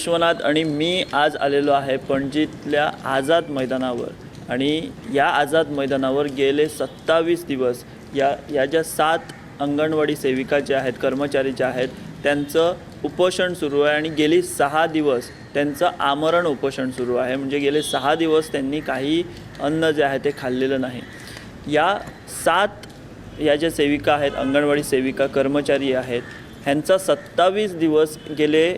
विश्वनाथ आणि मी आज आलेलो आहे पणजीतल्या आझाद मैदानावर. आणि या आझाद मैदानावर गेले सत्तावीस दिवस. या या ज्या सात अंगणवाडी सेविका ज्या आहेत कर्मचारी ज्या आहेत त्यांचं उपोषण सुरू आहे आणि गेली सहा दिवस त्यांचं आमरण उपोषण सुरू आहे. म्हणजे गेले सहा दिवस त्यांनी काही अन्न जे आहे ते खाल्लेलं नाही. या सात या ज्या सेविका आहेत अंगणवाडी सेविका कर्मचारी आहेत ह्यांचा सत्तावीस दिवस गेले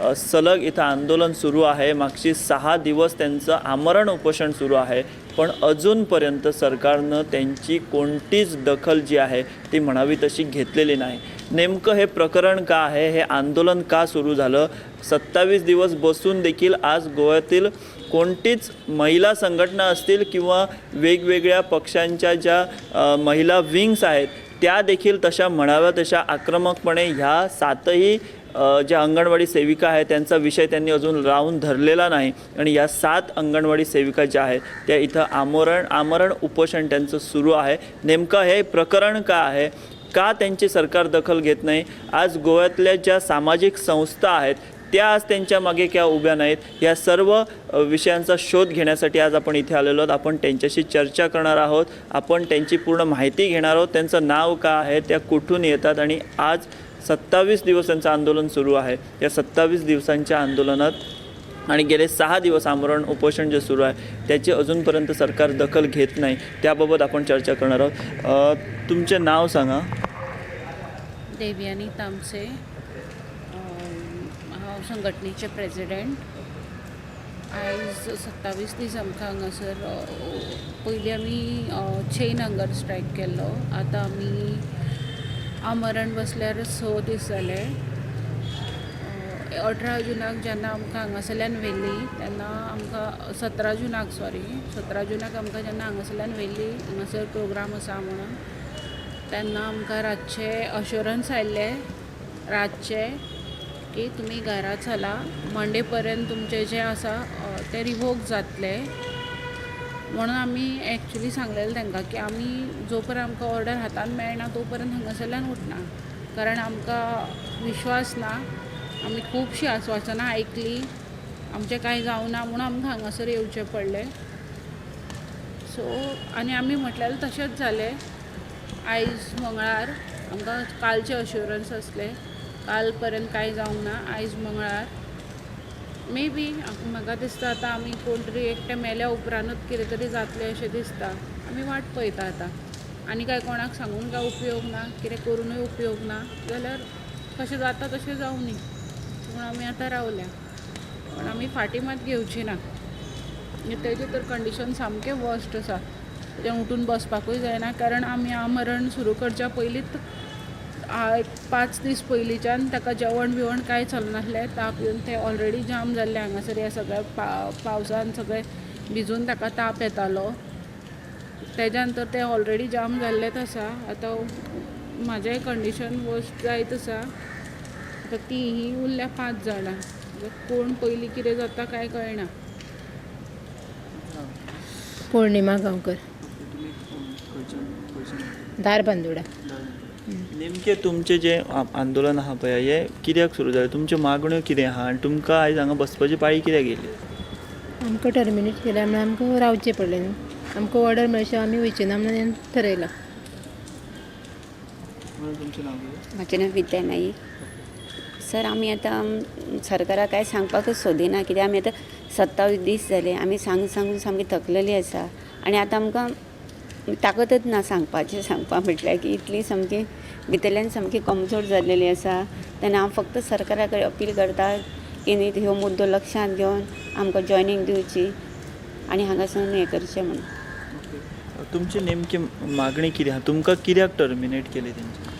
सलग इथं आंदोलन सुरू आहे. मागची सहा दिवस त्यांचं आमरण उपोषण सुरू आहे. पण अजूनपर्यंत सरकारनं त्यांची कोणतीच दखल जी आहे ती म्हणावी तशी घेतलेली नाही. नेमकं हे प्रकरण का आहे? हे आंदोलन का सुरू झालं? सत्तावीस दिवस बसून देखील आज गोव्यातील कोणतीच महिला संघटना असतील किंवा वेगवेगळ्या पक्षांच्या ज्या महिला विंग्स आहेत त्या देखील तशा म्हणाव्या तशा आक्रमकपणे ह्या सातही ज्या अंगणवाडी सेविका आहे त्यांचा विषय त्यांनी अजून लावून धरलेला नाही. आणि या सात अंगणवाडी सेविका ज्या आहेत त्या इथं आमरण आमरण उपोषण त्यांचं सुरू आहे. नेमकं हे प्रकरण का आहे? का त्यांची सरकार दखल घेत नाही? आज गोव्यातल्या ज्या सामाजिक संस्था आहेत त्या आज त्यांच्या मागे क्या उभ्या नाहीत? या सर्व विषयांचा शोध घेण्यासाठी आज आपण इथे आलेलो आहोत. आपण त्यांच्याशी चर्चा करणार आहोत. आपण त्यांची पूर्ण माहिती घेणार आहोत. त्यांचं नाव का आहे त्या कुठून येतात? आणि आज सत्तावीस दिवस त्यांचं आंदोलन सुरू आहे. या सत्तावीस दिवसांच्या आंदोलनात आणि गेले सहा दिवस आमरण उपोषण जे सुरू आहे त्याची अजूनपर्यंत सरकार दखल घेत नाही. त्याबाबत आपण चर्चा करणार आहोत. तुमचे नाव सांगा. देवयानी तामसे संघटनेचे प्रेजिडेंट आयज सत्तावीस दीस आमकां हांगासर अ, पयलीं आमी चेन हंगर स्ट्रायक केल्लो आतां आमी आमरण बसल्यार स दीस जाले अठरा जुनाक जेन्ना आमकां हांगासरल्यान व्हेल्ली तेन्ना आमकां सतरा जुनाक सॉरी सतरा जुनाक आमकां जेन्ना हांगासरल्यान व्हेल्ली हांगासर प्रोग्राम आसा म्हणून तेन्ना आमकां रातचे अशुरन्स आयिल्ले रातचे की तुमी घरा चला. मंडे पर्यंत तुमचें जें आसा ते तें रिवोक जातलें. म्हणून आमी एक्चुली सांगलेलें तांकां की आमी जो पर्यंत आमकां ऑर्डर हातान मेळना तो पर्यंत हांगासरल्यान उठना कारण आमकां विश्वास ना आमी खुबशीं आस्वासनां आयकलीं आमचें कांय जावना म्हणून आमकां हांगासर येवचें पडलें. सो आनी आमी म्हटलेलें तशेंच जालें आयज मंगळार आमकां कालचे अश्युरन्स आसले काल पर्यंत कांय जावंक ना आयज मंगळार. मे बी म्हाका दिसता आतां आमी कोण तरी एकटे मेल्या उपरांतूच कितें तरी जातलें अशें दिसता. आमी वाट पळयता आतां. आनी काय कोणाक सांगून काय उपयोग ना कितें करूनय उपयोग ना. जाल्यार कशें जाता तशें जावं न्ही म्हूण आमी आतां रावल्या. पण आमी फाटीं मात घेवची ना. आनी तेजें तर कंडिशन सामकें वर्स्ट आसा तें उठून बसपाकूय जायना कारण आमी आमरण सुरू करच्या पयलींच पांच दीस पयलींच्यान ताका जेवण बिवण कांय चलनासलें ताप येवन तें ऑलरेडी जाम जाल्लें हांगासर ह्या सगळ्या पा पावसान सगळें भिजून ताका ताप येतालो. तेज्यान तर तें ऑलरेडी जाम जाल्लेंच आसा आतां म्हाजें कंडिशन वर्स्ट जायत आसा आतां ती ही उरल्या पांच जाणां कोण पयलीं कितें जाता कांय कळना. पौर्णिमा गांवकर. दार बांदोडा नेमके तुमचे जे आंदोलन आहा पळय हे कित्याक सुरू जालें तुमच्यो मागण्यो कितें आहा आनी तुमकां आयज हांगा बसपाची पाळी कित्याक येयली आमकां टर्मिनेट केल्या म्हणून आमकां रावचें पडलें न्हू. आमकां ऑर्डर मेळचे आमी वयचे ना म्हणून कितें म्हाजें नांव विद्या नाईक. सर आमी आतां सरकाराक कांय सांगपाकूच सोदिना कित्याक आमी आतां सत्तावीस दीस जाले आमी सांगून सांगून सामकी थकलेली आसा. आनी आतां आमकां ताकतच ना सांगपाचें सांगपा म्हटल्यार की इतली सामकी भितरल्यान सामकी कमजोर जाल्लेली आसा तेन्ना हांव फक्त सरकारा कडेन अपील करता की न्ही ह्यो मुद्दो लक्षांत घेवन आमकां जॉयनींग दिवची आनी हांगासून हें करचें म्हणून. तुमची नेमकी मागणी कितें? आहा तुमकां कित्याक टर्मिनेट केली तेंची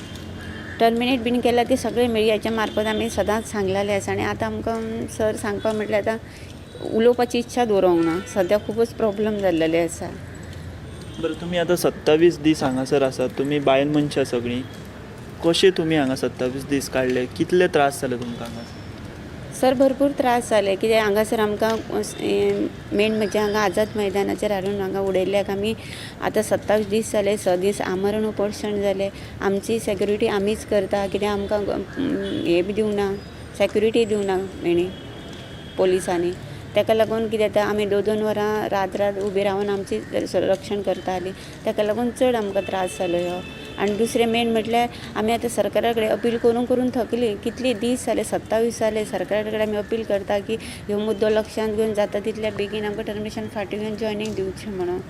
टर्मिनेट बीन केला ते सगळे मिडियाच्या मार्फत आमी सदांच सांगलेले आसा आनी आतां आमकां सर सांगपा म्हटल्यार आतां उलोवपाची इच्छा दवरूंक ना. सद्या खूबच प्रॉब्लम जाल्लेले आसा बरं तुमी आतां सत्तावीस दीस हांगासर आसात. तुमी बायल मनशां सगळीं. कशे तुमी हांगा सत्तावीस दीस काडले कितले त्रास जाले तुमकां हांगा सर भरपूर त्रास जाले कित्याक हांगासर आमकां मेन म्हणजे हांगा आझाद मैदानाचेर हाडून हांगा उडयल्याक आमी आतां सत्तावीस दीस जाले स दीस आमरण उपोशण जाले आमची सेक्युरिटी आमीच करता. कित्याक आमकां हे बी दिवना सेक्युरिटी दिवना हेणी पोलिसांनी. ताका लागून कितें जाता आमी दोन दोन वरां रात रात उबी रावन आमची रक्षण करतालीं ताका लागून चड आमकां त्रास जालो ह्यो आनी दुसरें मेन म्हटल्यार आमी आतां सरकारा कडेन अपील करून करून थकली. कितले दीस जाले सत्तावीस जाले सरकारा कडेन आमी अपील करता की ह्यो मुद्दो लक्षांत घेवन जाता. तितल्या बेगीन आमकां टर्मिनेशन फाटीं घेवन जॉयनींग दिवचें म्हणून.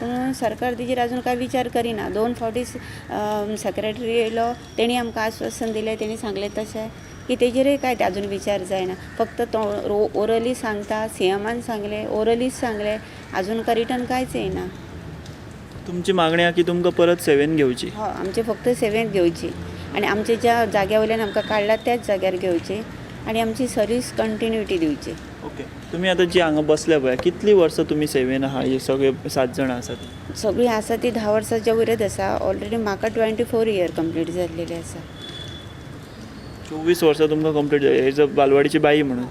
पूण सरकार तेजेर आजून कांय विचार करिना. दोन फावटी सेक्रेटरी येयलो तेणी आमकां आश्वासन दिलें. तेणी सांगलें तशें की तेजेरय कांय ते आजून विचार जायना. फक्त तो ओरली सांगता सी एमान सांगलें ओरलीच सांगलें. आजून कांय रिटर्न कांयच येयना तुमची मागणी आहा की तुमकां परत सेवेन घेवची हो आमचे फक्त सेवेंत घेवची आनी आमचे ज्या जाग्या वयल्यान आमकां काडला त्याच जाग्यार घेवची आनी आमची सर्वीस कंटिन्युटी दिवची ओके. तुमी आतां जी हांगा बसल्या पळय कितलीं वर्सां तुमी सेवेन आहा हे सगळे सात जाणां आसात सगळीं आसा ती धा वर्सांच्या वयरच आसा. ऑलरेडी म्हाका ट्वेंटी फोर इयर कंप्लीट जाल्लेली आसा. चोवीस वर्सां तुमकां कंप्लीट हेज बालवाडीची बाई म्हणून.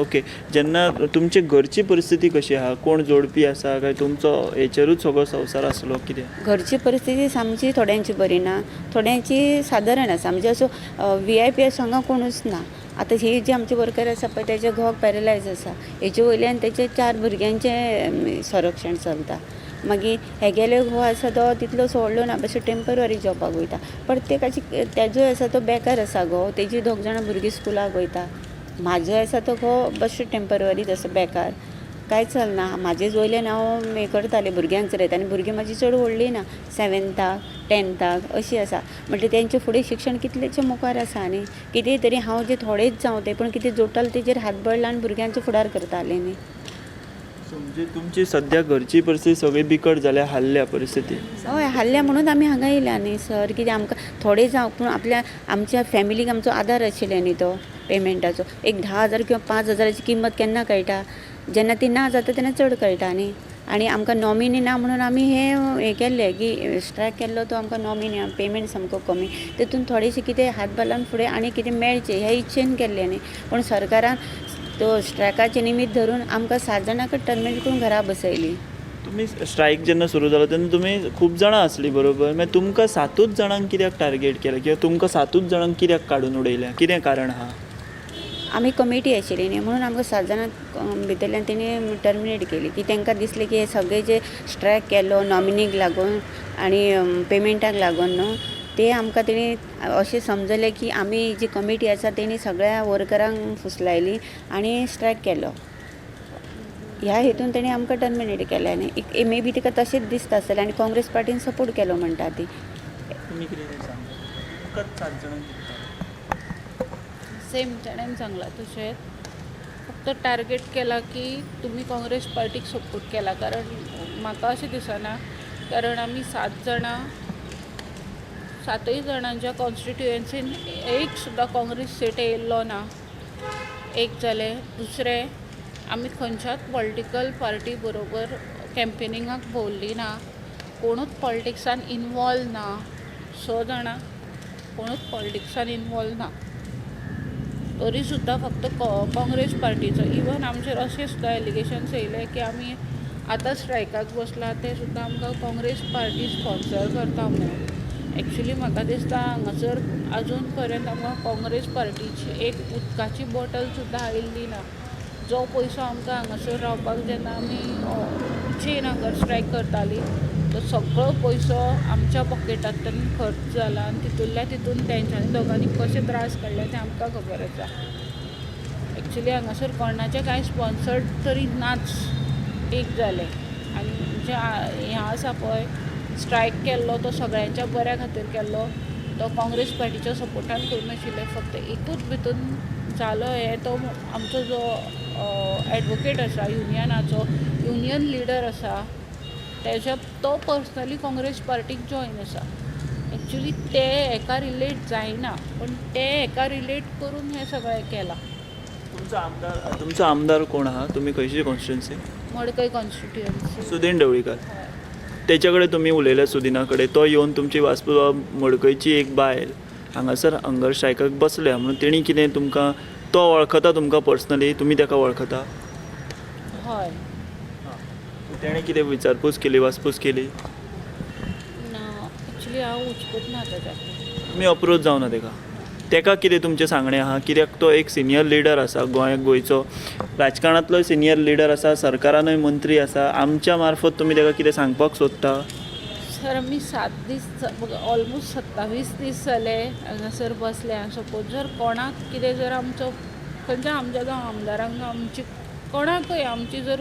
ओके. जेन्ना तुमचे घरची परिस्थिती कशी आहा? कोण जोडपी आसा काय तुमचो हेचेरूच सगळो संवसार आसलो कितें घरची परिस्थिती सामची थोड्यांची बरी ना. थोड्यांची सादारण आसा म्हणजे असो व्ही आय पी एस हांगा कोणूच ना. आतां ही जी आमचे वर्कर आसा पळय तेजे घोग पॅरलायज आसा हेजे वयल्यान तेचे चार भुरग्यांचें संरक्षण चलता. मागीर हे गेले घो हो आसा तो तितलो सोडलो ना बेश्टो टेंपररी जॉबाक वयता प्रत्येकाची तेजोय आसा तो बेकार आसा गो. तेजी दोग जाणां भुरगीं स्कुलाक वयता म्हाजो आसा तो गो बेश्टो टेंपररी आसा बेकार. कांय चलना म्हाजेच वयल्यान हांव हें करतालें भुरग्यांक चलयता आनी भुरगीं म्हाजी चड व्हडलीं ना सेवेंथाक टेंथाक अशीं आसा म्हणजे तेंचें फुडें शिक्षण कितलेशें मुखार आसा न्ही कितें तरी हांव जे थोडेच जावं ते पूण कितें जोडटालें तेजेर हातबळ लावन भुरग्यांचो फुडार करतालें न्ही म्हणजे तुमची सध्या घरची परिस्थिती सगळी बिकट जाल्या हाल्ल्या परिस्थिती. हय हाल्ल्या म्हणून आमी हांगा येयल्या न्ही सर कितें आमकां थोडे जावं पूण आपल्या आमच्या फॅमिलीक आमचो आदार आशिल्ले न्ही तो पेमेंटाचो. एक धा हजार किंवा पांच हजाराची किंमत केन्ना कळटा? जेन्ना ती ना जाता तेन्ना चड कळटा न्ही आनी आमकां नॉमिनी ना म्हणून आमी हे हें केल्लें की स्ट्रायक केल्लो तो आमकां नॉमिनी पेमेंट सामको कमी. तेतून थोडेशें कितें हातभार लावन फुडें आनी कितें मेळचें हे इच्छेन केल्लें न्ही पूण सरकारान तो स्ट्रायकाचे निमित्त धरून आमकां सात जाणांक टर्मिनेट करून घरा बसयली. तुमी स्ट्रायक जेन्ना सुरू जालो तेन्ना तुमी खूब जाणां आसलीं बरोबर. मागीर तुमकां सातूच जाणांक कित्याक टार्गेट केलें? किंवा तुमकां सातूच जाणांक कित्याक काडून उडयल्या? कितें कारण आहा आमी कमिटी आशिल्ली न्ही म्हणून आमकां सात जाणां भितरल्यान तेणी टर्मिनेट केली. की तांकां दिसलें की हे सगळे जे स्ट्रायक केलो नॉमिनीक लागून आनी पेमेंटाक लागून न्हू? ते आमकां तेणी अशें समजलें की आमी जी कमिटी आसा तेणी सगळ्या वर्करांक फुसलायली आनी स्ट्रायक केलो. ह्या हेतून तेणी आमकां टर्मिनेट केलें न्ही मे बी तिका तशेंच दिसता आसतलें आनी काँग्रेस पार्टीन सपोर्ट केलो म्हणटा ती. सेम ताणें सांगलां तशेंच फक्त टार्गेट केला की तुम्ही काँग्रेस पार्टीक सपोर्ट केला. कारण म्हाका अशें दिसना कारण आमी सात जाणां सातय जाणांच्या कॉन्स्टिट्युएन्सीन एक सुद्दां काँग्रेस सीट येयल्लो ना. एक जालें दुसरें आमी खंयच्याच पॉलिटिकल पार्टी बरोबर कॅम्पेनिंगाक भोंवल्ली ना. कोणूच पॉलिटिक्सान इनवॉल्व ना. स जाणां कोणूच पॉलिटिक्सान इनवॉल्व ना. तरी सुद्दां फक्त काँग्रेस पार्टीचो इवन आमचेर अशें सुद्दां एलिगेशन्स येयले की आमी आतां स्ट्रायकाक बसला. ते सुद्दां आमकां काँग्रेस पार्टी स्पॉन्सर करता म्हणून. एक्चुली म्हाका दिसता हांगासर आजून पर्यंत आमकां काँग्रेस पार्टीची एक उदकाची बॉटल सुद्दां आयिल्ली ना. जो पयसो आमकां हांगासर रावपाक जेन्ना आमी चेन हांगर स्ट्रायक करताली तो सगळो पयसो आमच्या पॉकेटांतल्यान खर्च जाला आनी तितूंतल्या तितून तेंच्यांनी दोगांनी कशे त्रास काडले ते आमकां खबर आसा एक्चुली हांगासर कोणाचे कांय स्पॉन्सर्ड तरी नाच एक जालें आनी जे हें आसा पळय स्ट्रायक केल्लो तो सगळ्यांच्या बऱ्या खातीर केल्लो. तो काँग्रेस पार्टीच्या सपोर्टान करिनाशिल्ले फक्त एकूच भितून जालो हे. तो आमचो जो एडवोकेट आसा युनियनाचो युनियन लिडर आसा तेज्या तो पर्सनली काँग्रेस पार्टीक जॉयन आसा. एक्चुली ते हेका रिलेट जायना पण ते हेका रिलेट करून हें सगळें केलां. तुमचो आमदार तुमचो आमदार कोण आहा? तुमी खंयची कॉन्स्टिट्युन्सी मडकय कॉन्स्टिट्युएन्सी सुदीन ढवळीकर. तेच्या कडेन तुमी उलयल्या सुदिना कडेन तो येवन तुमची वास्पो मडकयची एक बायल हांगासर हंगर स्ट्रायकाक बसल्या म्हणून तेणी कितें तुमकां तो वळखता तुमकां पर्सनली तुमी ताका वळखता? हय. तेणें कितें विचारपूस केली वासपूस केली? ना एक्चुली हांव उचकूच ना ताच्या तुमी अप्रोच जावना ताका. तेका कितें तुमचें सांगणें आहा? कित्याक तो एक सिनियर लिडर आसा गोंय गोंयचो. राजकारणांतलोय सिनियर लिडर आसा सरकारानूय मंत्री आसा. आमच्या मार्फत तुमी ताका कितें सांगपाक सोदता? सर आमी सात दीस ऑलमोस्ट सत्तावीस दीस जाले. हांगासर बसले. सपोज जर कोणाक कितें जर आमचो खंयच्या आमच्या जावं आमदारांक आमची कोणाकय आमची जर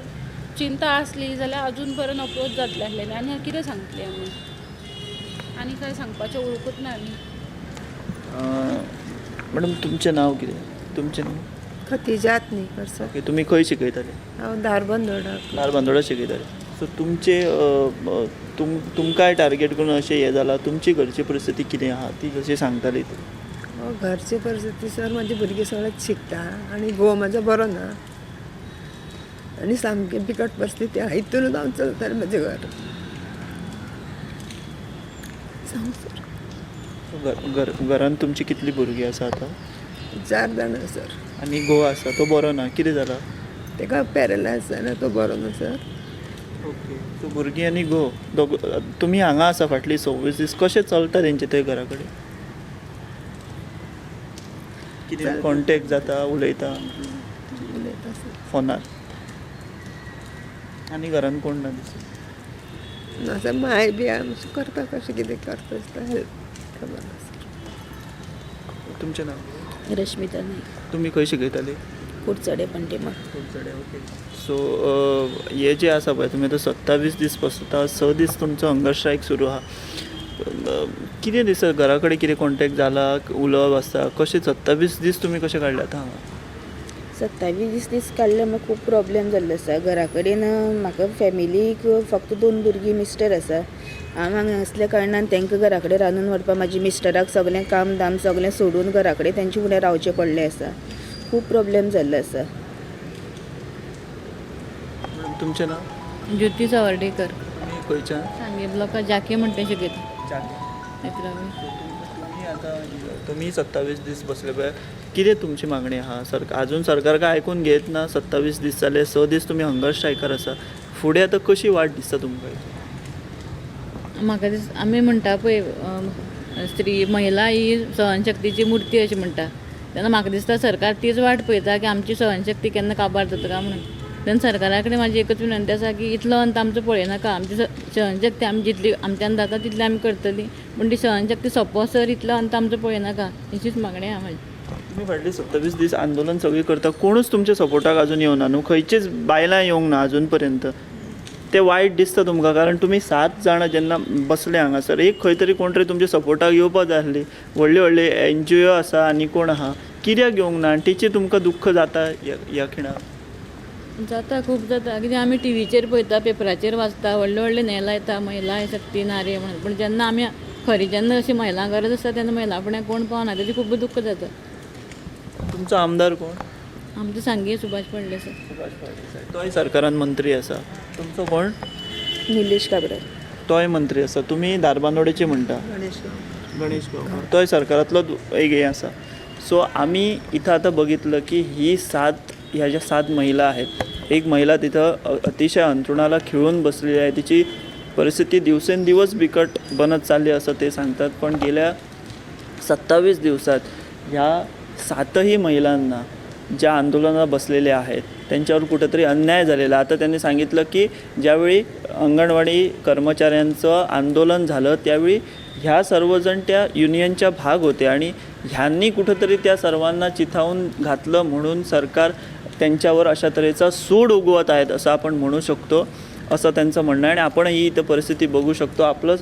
चिंता आसली जाल्यार अजून पर्यंत अप्रोच जातले आसलेले. आनी कितें सांगतली आमी? आनी काय सांगपाचें उळकूच ना आमी. मॅडम तुमचें नांव कितें? तुमचें नांव? खतिजात न्ही करसा ओके तुमी खंय शिकयताले हांव धारबंदोडाक नार बांदोडा शिकयताले सो तुमचे अ, अ, तुम तुमकांय टार्गेट करून अशें हें जालां तुमची घरची परिस्थिती कितें आहा ती कशी सांगताली ती? हो, घरची परिस्थिती सर माझे भुरगे सगळेच शिकता आणि घोव म्हजो बरो ना. आनी सामकी बिकट परिस्थिती आहा हितूनच हांव चलतालें म्हजें घर. सांग सर. घर घर घरान तुमची कितली भुरगीं आसा आतां? चार जाणां सर. आनी घोव आसा तो बरो ना? कितें जाला तेका पॅरलायज जाल्यार तो बरो ना सर. ओके. सो भुरगीं आनी घोव दोग तुमी हांगा आसा फाटली सव्वीस दीस कशें चलता तेंचे ते घरा कडेन कितें कॉन्टेक्ट जाता उलयता? उलयता सर. फोनार आनी घरान कोण ना दिसता? ना सर माय बी आमचें करता कशें कितें करता हेल्प तुमचें नांव? रश्मिता नाईक. तुमी खंय शिकयताली कुडचडे पंटीमा ओके. सो हे जे आसा पळय तुमी आतां सत्तावीस दीस बसता स दीस तुमचो हंगर स्ट्रायक सुरू आहा कितें दिसता घरा कडेन कितें कॉन्टेक्ट जाला उलोवप आसता कशें सत्तावीस दीस तुमी कशें काडल्यात हांगा सत्तावीस दीस दीस काडले म्हाका खूब प्रॉब्लेम जाल्लो आसा घरा कडेन म्हाका फॅमिलीक फक्त दोन भुरगीं मिस्टर आसा हांव हांगा असल्या कारणान तांकां घरा कडेन रांदून व्हरपा म्हाजी मिस्टराक सगलें काम दाम सगलें सोडून घरा कडेन तांचे फुडें रावचें पडलें आसा खूब प्रॉब्लेम जाल्लो आसा तुमचें नांव? ज्योती सावर्डेकर. तुमी खंयच्यान सांगे ब्लॉका जाके म्हणटे शिकयता तुमी इकरावी आतां तुमी सत्तावीस दीस बसले पळय कितें तुमची मागणी? आहा सरकार आजून सरकार काय आयकून घेत ना सत्तावीस दीस जाले स दीस तुमी हंगर स्ट्रायकार आसा फुडें आतां कशी वाट दिसता तुमकां? म्हाका दिस आमी म्हणटा पळय स्त्री महिला ही सहनशक्तीची मुर्ती अशी म्हणटा तेन्ना म्हाका दिसता सरकार तीच वाट पळयता की आमची सहनशक्ती केन्ना काबार जाता काय म्हणून. तेन्ना सरकारा कडेन म्हाजी एकच विनंती आसा की इतलो अंत आमचो पळयनाका आमची सहनशक्ती आमी जितली आमच्यान जाता तितली आमी करतली. पूण ती सहनशक्ती सोंपोसर इतलो अंत आमचो पळयनाका अशीच मागणी आहा म्हाजी तुमी फाटली सत्तावीस दीस आंदोलन सगळी करता कोणूच तुमच्या सपोर्टाक अजून येवना न्हू खंयचीच बायलां येवंक ना अजून पर्यंत ते वायट दिसता तुमकां कारण तुमी सात जाणां जेन्ना बसले हांगासर एक खंय तरी कोण तरी तुमच्या सपोर्टाक येवपाक जाय आसली. व्हडली व्हडली एन जी ओ आसा आनी कोण आहा कित्याक येवंक ना? आनी तेची तुमकां दुख्ख जाता ह्या- खिणाक? जाता खूब जाता. कितें आमी टिवीचेर पळयता पेपराचेर वाचता व्हडले व्हडले न्हय लायता महिला शक्ती नारी म्हणून. पूण जेन्ना आमी खरी जेन्ना अशी महिलां गरज आसता तेन्ना महिला फुडें कोण पावना तेजी खूब दुख्ख जाता. तुमचो आमदार कोण? आमचो सांगी सुभाष फडणवीस सर. तोय सरकारान मंत्री आसा तुमचो कोण? निलेश काबरार तोय मंत्री आसा तुमी दारबांदोडेचे म्हणटा गणेश गणेश तोय सरकारांतलो एक हे आसा सो आम्ही इथं आता बघितलं की ही सात ह्या ज्या सात महिला आहेत एक महिला तिथं अतिशय अंथरुणाला खिळून बसलेली आहे. तिची परिस्थिती दिवसेंदिवस बिकट बनत चालली असं ते सांगतात. पण गेल्या सत्तावीस दिवसात ह्या सातही महिलांना ज्या आंदोलनाला बसलेल्या आहेत त्यांच्यावर कुठेतरी अन्याय झालेला. आता त्यांनी सांगितलं की ज्यावेळी अंगणवाडी कर्मचाऱ्यांचं आंदोलन झालं त्यावेळी ह्या सर्वजण त्या युनियनच्या भाग होते आणि ह्यांनी कुठंतरी त्या सर्वांना चिथावून घातलं म्हणून सरकार त्यांच्यावर अशा तऱ्हेचा सूड उगवत आहेत असं आपण म्हणू शकतो असं त्यांचं म्हणणं आहे. आणि आपणही इथं परिस्थिती बघू शकतो. आपलं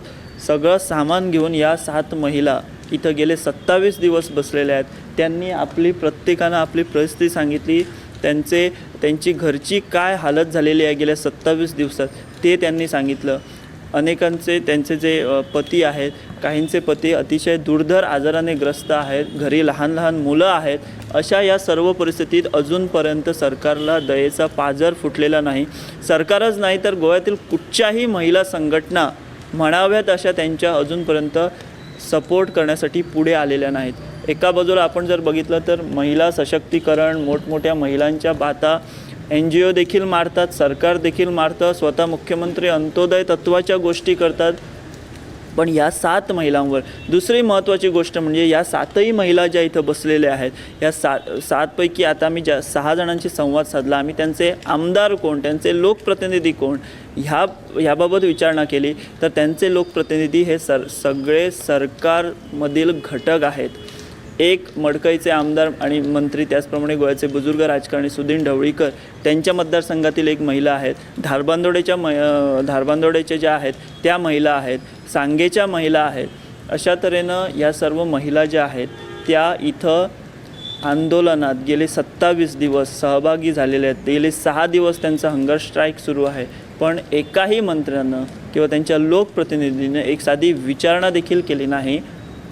सगळं सामान घेऊन या सात महिला इथं गेले सत्तावीस दिवस बसलेले आहेत. त्यांनी आपली प्रत्येकानं आपली परिस्थिती सांगितली. त्यांचे त्यांची घरची काय हालत झालेली आहे गेल्या सत्तावीस दिवसात ते त्यांनी सांगितलं. अनेकांचे त्यांचे जे पती आहेत काहींचे पती अतिशय दुर्धर आजाराने ग्रस्त आहेत घरी लहान लहान मुलं आहेत अशा या सर्व परिस्थितीत अजूनपर्यंत सरकारला दयेचा पाजर फुटलेला नाही. सरकारच नाही तर गोव्यातील कुठच्याही महिला संघटना म्हणाव्यात अशा त्यांच्या अजूनपर्यंत सपोर्ट करण्यासाठी पुढे आलेल्या नाहीत. एका बाजूला आपण जर बघितलं तर महिला सशक्तीकरण मोठमोठ्या महिलांच्या बाता एन जी ओ देखील मारतात सरकार देखील मारतं स्वतः मुख्यमंत्री अंत्योदय तत्वाच्या गोष्टी करतात. पण या सात महिलांवर. दुसरी महत्त्वाची गोष्ट म्हणजे या सातही महिला ज्या इथं बसलेल्या आहेत या सात सातपैकी आता आम्ही ज्या सहा जणांशी संवाद साधला आम्ही त्यांचे आमदार कोण त्यांचे लोकप्रतिनिधी कोण ह्या ह्याबाबत विचारणा केली तर त्यांचे लोकप्रतिनिधी हे सर सगळे सरकारमधील घटक आहेत. एक मडकईचे आमदार आणि मंत्री त्याचप्रमाणे गोव्याचे बुजुर्ग राजकारणी सुधीन ढवळीकर त्यांच्या मतदारसंघातील एक महिला आहेत. धारबांदोडेच्या मै धारबांदोडेच्या ज्या आहेत त्या महिला आहेत. सांगेच्या महिला आहेत. अशा तऱ्हेनं या सर्व महिला ज्या आहेत त्या इथं आंदोलनात गेले सत्तावीस दिवस सहभागी झालेले आहेत. गेले सहा दिवस त्यांचा हंगर स्ट्राईक सुरू आहे. पण एकाही मंत्र्यानं किंवा त्यांच्या लोकप्रतिनिधीनं एक साधी विचारणा देखील केली नाही.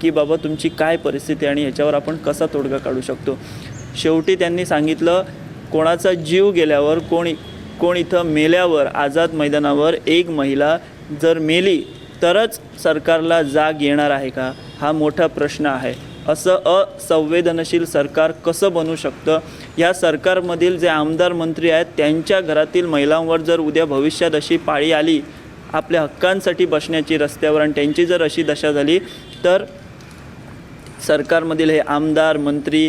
की बाबा तुमची काय परिस्थिती आणि ह्याच्यावर आपण कसा तोडगा काढू शकतो? शेवटी त्यांनी सांगितलं कोणाचा जीव गेल्यावर कोणी कोण इथं मेल्यावर आझाद मैदानावर एक महिला जर मेली तरच सरकारला जाग येणार आहे का? हा मोठा प्रश्न आहे. असं असंवेदनशील सरकार कसं बनू शकतं? या सरकारमधील जे आमदार मंत्री आहेत त्यांच्या घरातील महिलांवर जर उद्या भविष्यात अशी पाळी आली आपल्या हक्कांसाठी बसण्याची रस्त्यावर आणि त्यांची जर अशी दशा झाली तर सरकारमधील हे आमदार मंत्री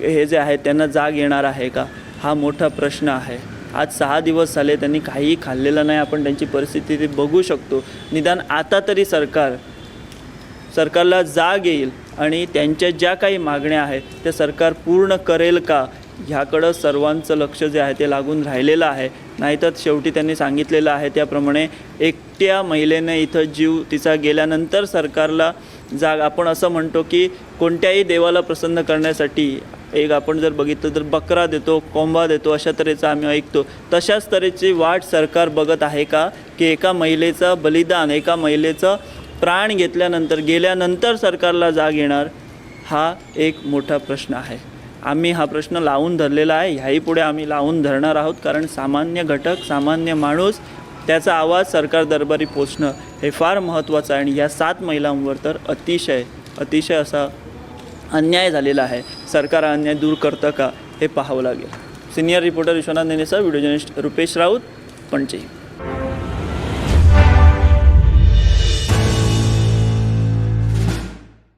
हे जे आहेत त्यांना जाग येणार आहे का? हा मोठा प्रश्न आहे. आज सहा दिवस झाले त्यांनी काहीही खाल्लेलं नाही आपण त्यांची परिस्थिती बघू शकतो. निदान आता तरी सरकार सरकारला जाग येईल आणि त्यांच्या ज्या काही मागण्या आहेत त्या सरकार पूर्ण करेल का? ह्याकडं सर्वांचं लक्ष जे आहे ते लागून राहिलेलं आहे. नाहीतर शेवटी त्यांनी सांगितलेलं आहे त्याप्रमाणे एकट्या महिलेने इथं जीव तिचा गेल्यानंतर सरकारला जाग आपण असं म्हणतो की कोणत्याही देवाला प्रसन्न करण्यासाठी एक आपण जर बघितलं तर बकरा देतो कोंबा देतो अशा तऱ्हेचं आम्ही ऐकतो. तशाच तऱ्हेची वाट सरकार बघत आहे का? की एका महिलेचं बलिदान एका महिलेचं प्राण घेतल्यानंतर गेल्यानंतर सरकारला जाग येणार हा एक मोठा प्रश्न आहे. आम्ही हा प्रश्न लावून धरलेला आहे. ह्याही पुढे आम्ही लावून धरणार आहोत कारण सामान्य घटक सामान्य माणूस त्याचा आवाज सरकार दरबारी पोचणं हे फार महत्त्वाचं आहे. आणि या सात महिलांवर तर अतिशय अतिशय असा अन्याय झालेला आहे. सरकार हा अन्याय दूर करतं का हे पाहावं लागेल. सिनियर रिपोर्टर विश्वनाथ नेनेसर व्हिडिओ जर्नलिस्ट रुपेश राऊत पणजी.